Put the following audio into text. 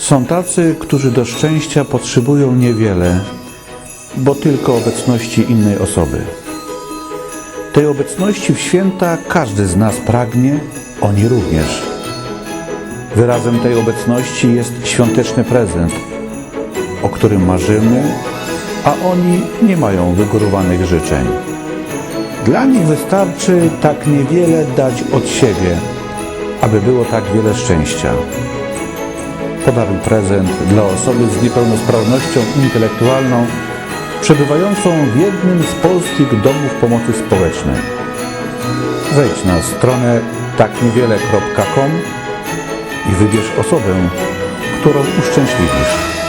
Są tacy, którzy do szczęścia potrzebują niewiele, bo tylko obecności innej osoby. Tej obecności w święta każdy z nas pragnie, oni również. Wyrazem tej obecności jest świąteczny prezent, o którym marzymy, a oni nie mają wygórowanych życzeń. Dla nich wystarczy tak niewiele dać od siebie, aby było tak wiele szczęścia. Podaruj prezent dla osoby z niepełnosprawnością intelektualną, przebywającą w jednym z polskich domów pomocy społecznej. Wejdź na stronę takniewiele.com i wybierz osobę, którą uszczęśliwisz.